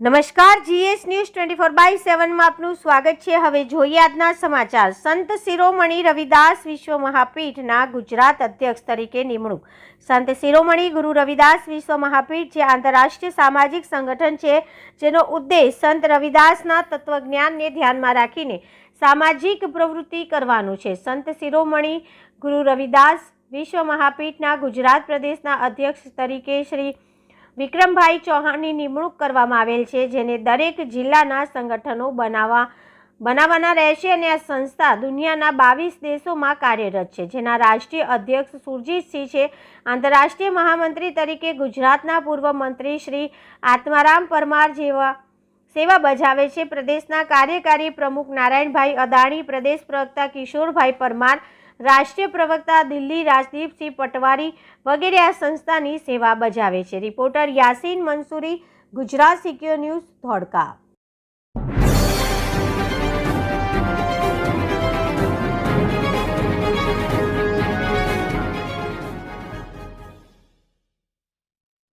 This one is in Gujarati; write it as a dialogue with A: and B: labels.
A: નમસ્કાર, GS news twenty four by સેવનમાં આપનું સ્વાગત છે. હવે જોઈએ આજના સમાચાર. સંત શિરોમણી રવિદાસ વિશ્વ મહાપીઠના ગુજરાત અધ્યક્ષ તરીકે નિમણૂક. સંત શિરોમણી ગુરુ રવિદાસ વિશ્વ મહાપીઠ, જે આંતરરાષ્ટ્રીય સામાજિક સંગઠન છે, જેનો ઉદ્દેશ સંત રવિદાસના તત્વજ્ઞાનને ધ્યાનમાં રાખીને સામાજિક પ્રવૃત્તિ કરવાનું છે. સંત શિરોમણી ગુરુ રવિદાસ વિશ્વ મહાપીઠના ગુજરાત પ્રદેશના અધ્યક્ષ તરીકે શ્રી વિક્રમભાઈ ચૌહાણની નિમણૂક કરવામાં આવેલ છે, જેને દરેક જિલ્લાના સંગઠનો બનાવવા બનાવવાના રહેશે અને આ સંસ્થા દુનિયાના બાવીસ દેશોમાં કાર્યરત છે, જેના રાષ્ટ્રીય અધ્યક્ષ સુરજીતસિંહ છે. આંતરરાષ્ટ્રીય મહામંત્રી તરીકે ગુજરાતના પૂર્વ મંત્રી શ્રી આત્મારામ પરમાર જેવા સેવા બજાવે છે. પ્રદેશના કાર્યકારી પ્રમુખ નારાયણભાઈ અદાણી, પ્રદેશ પ્રવક્તા કિશોરભાઈ પરમાર રાષ્ટ્રીય પ્રવક્તા દિલ્હી રાજદીપસિંહ પટવારી વગેરે આ સંસ્થાની સેવા બજાવે છે. Reporter Yasin Mansuri, Gujarat secure news Dholka.